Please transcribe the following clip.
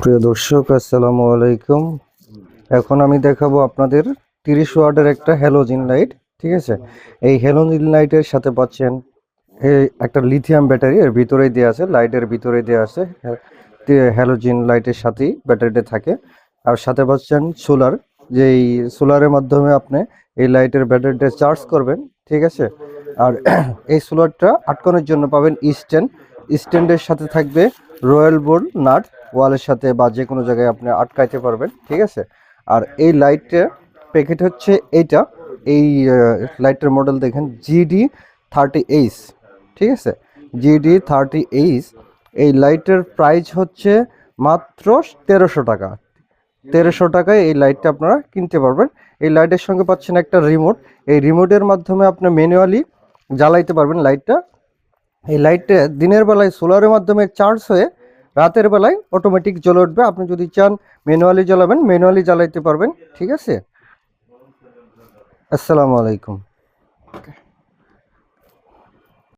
প্রিয় দর্শক, আসসালামু আলাইকুম। এখন আমি দেখাবো আপনাদের তিরিশ ওয়াটের একটা হ্যালোজিন লাইট ঠিক আছে? এই হ্যালোজিন লাইটের সাথে পাচ্ছেন, এই একটা লিথিয়াম ব্যাটারি এর ভিতরেই দেওয়া আছে লাইটের ভিতরেই দেওয়া আছে হ্যালোজিন লাইটের সাথেই ব্যাটারিটা থাকে। আর সাথে পাচ্ছেন সোলার যে এই সোলারের মাধ্যমে আপনি এই লাইটের ব্যাটারিটা চার্জ করবেন, ঠিক আছে? আর এই সোলারটা আটকানোর জন্য পাবেন স্ট্যান্ড স্ট্যান্ডের সাথে থাকবে রয়্যাল বোর্ড নাট ওয়ালের সাথে বা যে কোনো জায়গায় আপনি আটকাইতে পারবেন, ঠিক আছে? আর এই লাইটের প্যাকেট হচ্ছে এইটা, এই লাইটের মডেল দেখেন, জিডি থার্টি এইচ, ঠিক আছে? জিডি থার্টি এইচ, এই লাইটের প্রাইস হচ্ছে মাত্র তেরোশো টাকা। তেরোশো টাকায় এই লাইটটা আপনারা কিনতে পারবেন। এই লাইটের সঙ্গে পাচ্ছেন একটা রিমোট। এই রিমোটের মাধ্যমে আপনি ম্যানুয়ালি জ্বালাইতে পারবেন লাইটটা। এই লাইটটা দিনের বেলায় সোলারের মাধ্যমে চার্জ হয়ে রাতের বেলায় অটোমেটিক জ্বলে উঠবে। আপনি যদি চান ম্যানুয়ালি জ্বালাবেন ম্যানুয়ালি জ্বালাইতে পারবেন। ঠিক আছে? আসসালামু আলাইকুম।